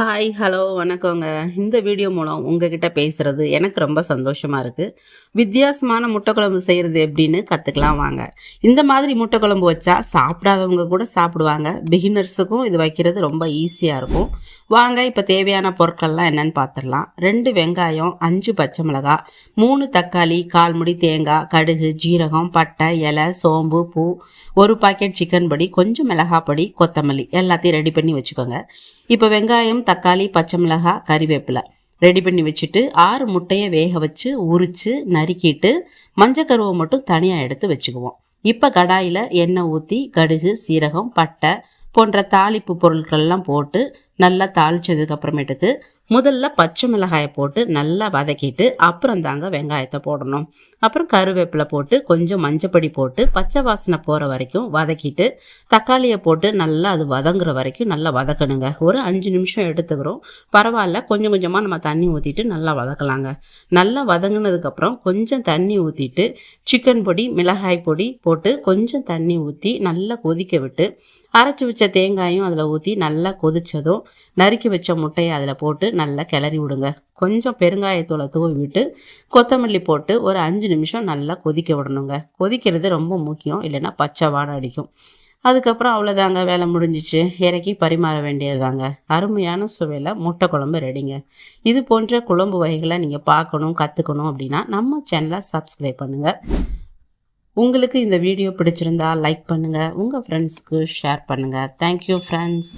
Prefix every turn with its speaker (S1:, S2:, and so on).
S1: Hi hello வணக்கங்க. இந்த video மூலம் உங்ககிட்ட பேசுகிறது எனக்கு ரொம்ப சந்தோஷமாக இருக்குது வித்தியாசமான முட்டை குழம்பு எப்படின்னு கற்றுக்கலாம் வாங்க. இந்த மாதிரி முட்டை குழம்பு வச்சா சாப்பிடாதவங்க கூட சாப்பிடுவாங்க. பிகினர்ஸுக்கும் இது வைக்கிறது ரொம்ப ஈஸியாக இருக்கும். வாங்க இப்போ தேவையான பொருட்கள்லாம் என்னென்னு பார்த்துடலாம் ரெண்டு வெங்காயம் அஞ்சு பச்சை மிளகாய் மூணு தக்காளி கால் முடி தேங்காய் கடுகு ஜீரகம் பட்டை இலை சோம்பு பூ ஒரு பாக்கெட் சிக்கன் பொடி கொஞ்சம் மிளகாய் பொடி கொத்தமல்லி எல்லாத்தையும் ரெடி பண்ணி வச்சுக்கோங்க. இப்போ வெங்காயம் தக்காளி பச்சை மிளகாய் கறிவேப்பிலை. ரெடி பண்ணி வச்சுட்டு ஆறு முட்டையை வேக வச்சு உரித்து நறுக்கிட்டு மஞ்சக்கருவை மட்டும் தனியாக எடுத்து வச்சுக்குவோம். இப்போ கடாயில் எண்ணெய் ஊற்றி கடுகு சீரகம் பட்டை போன்ற தாளிப்பு பொருட்கள்லாம் போட்டு நல்லா தாளித்ததுக்கு அப்புறமேட்டுக்கு முதல்ல பச்சை மிளகாயை போட்டு நல்லா வதக்கிட்டு அப்புறம் தாங்க வெங்காயத்தை போடணும். அப்புறம் கருவேப்பிலை போட்டு கொஞ்சம் மஞ்சப்பொடி போட்டு பச்சை வாசனை போகிற வரைக்கும் வதக்கிட்டு தக்காளியை போட்டு நல்லா அது வதங்குற வரைக்கும் நல்லா வதக்கணுங்க. ஒரு அஞ்சு நிமிஷம் எடுத்துக்கிறோம். பரவாயில்ல கொஞ்சம் கொஞ்சமாக நம்ம தண்ணி ஊற்றிட்டு நல்லா வதக்கலாங்க. நல்லா வதங்கினதுக்கப்புறம் கொஞ்சம் தண்ணி ஊற்றிட்டு சிக்கன் பொடி மிளகாய் பொடி போட்டு கொஞ்சம் தண்ணி ஊற்றி நல்லா கொதிக்க விட்டு அரைச்சி வச்ச தேங்காயும் அதில் ஊற்றி நல்லா கொதித்ததும் நறுக்கி வச்ச முட்டையை அதில் போட்டு நல்லா கிளறி விடுங்க. கொஞ்சம் பெருங்காயத்தூளை தூவி விட்டு கொத்தமல்லி போட்டு ஒரு அஞ்சு நிமிஷம் நல்லா கொதிக்க விடணுங்க. கொதிக்கிறது ரொம்ப முக்கியம். இல்லைன்னா பச்சை வாடை அடிக்கும். அதுக்கப்புறம் அவ்வளோதாங்க. வேலை முடிஞ்சிச்சு. இறக்கி பரிமாற வேண்டியதுதாங்க. அருமையான சுவையில் முட்டை குழம்பு ரெடிங்க. இது போன்ற குழம்பு வகைகளை நீங்கள் பார்க்கணும் கற்றுக்கணும் அப்படின்னா நம்ம சேனலை சப்ஸ்கிரைப் பண்ணுங்கள் உங்களுக்கு இந்த வீடியோ பிடிச்சிருந்தா லைக் பண்ணுங்கள் உங்கள் ஃப்ரெண்ட்ஸ்க்கு ஷேர் பண்ணுங்கள் தேங்க்யூ ஃப்ரெண்ட்ஸ்